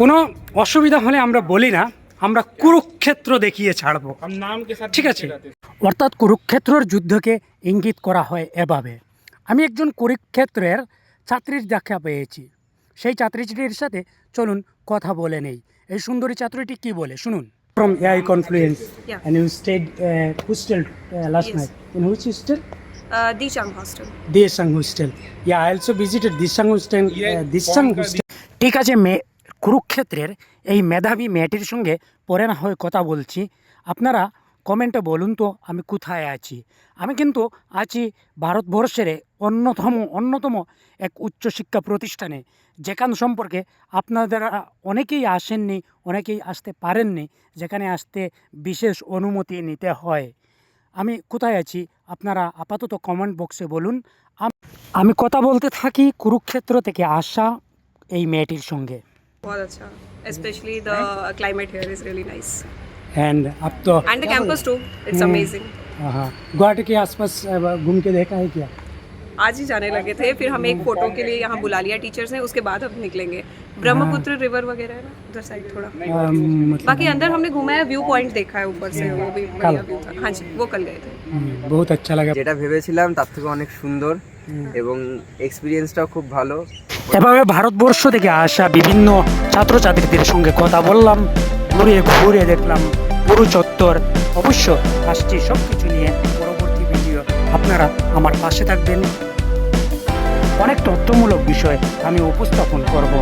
কোনো অসুবিধা হলে আমরা বলি না আমরা কুরুক্ষেত্র দেখিয়ে ছাড়ব ঠিক আছে অর্থাৎ কুরুক্ষেত্রর যুদ্ধকে ইঙ্গিত করা হয় এভাবে আমি একজন কুরুক্ষেত্রের ছাত্রীর দেখা পেয়েছি সেই ছাত্রীটির সাথে চলুন কথা বলে নেই এই সুন্দরী ছাত্রীটি কি বলে শুনুন from AI Confluence, yeah. and you stayed uh, hostel uh, last yes. night. In which hostel? Uh, Dishang Hostel. Dishang Hostel. Yeah, I also visited Dishang Hostel. Yeah, uh, Dishang Hostel. ঠিক আছে কুরুক্ষেত্রের এই মেধাবী মেয়েটির সঙ্গে পরে না হয়ে কথা বলছি। আপনারা কমেন্টে বলুন তো আমি কোথায় আছি? আমি কিন্তু আছি ভারতবর্ষের অন্যতম অন্যতম এক উচ্চশিক্ষা প্রতিষ্ঠানে, যেখান সম্পর্কে আপনাদের অনেকেই আসেননি, অনেকেই আসতে পারেননি, যেখানে আসতে বিশেষ অনুমতি নিতে হয়। আমি কোথায় আছি? আপনারা আপাতত কমেন্ট বক্সে বলুন। আমি কথা বলতে থাকি কুরুক্ষেত্র থেকে আসা এই মেয়েটির সঙ্গে। बहुत अच्छा Especially the climate here is really nice. And अब तो And the campus too. It's Hmm. amazing. हाँ गुवाहाटी के आसपास अ, घूम के देखा है क्या आज ही जाने लगे थे फिर हम एक फोटो के लिए यहाँ बुला लिया टीचर्स ने उसके बाद हम निकलेंगे ब्रह्मपुत्र रिवर वगैरह है ना उधर साइड थोड़ा अम, मतलब बाकी अंदर हमने घूमा है व्यू पॉइंट देखा है ऊपर से वो भी बढ़िया व्यू था हाँ जी वो कल गए थे हम्म, बहुत अच्छा लगा যেটা ভেবেছিলাম তার থেকে অনেক সুন্দর এবং এক্সপিরিয়েন্সটাও খুব ভালো এভাবে ভারতবর্ষ থেকে আসা বিভিন্ন ছাত্রছাত্রীদের সঙ্গে কথা বললাম ঘুরে ঘুরে দেখলাম পুরো চত্বর অবশ্য আসছি সব কিছু নিয়ে পরবর্তী ভিডিও আপনারা আমার পাশে থাকবেন। অনেক তথ্যমূলক বিষয় আমি উপস্থাপন করব।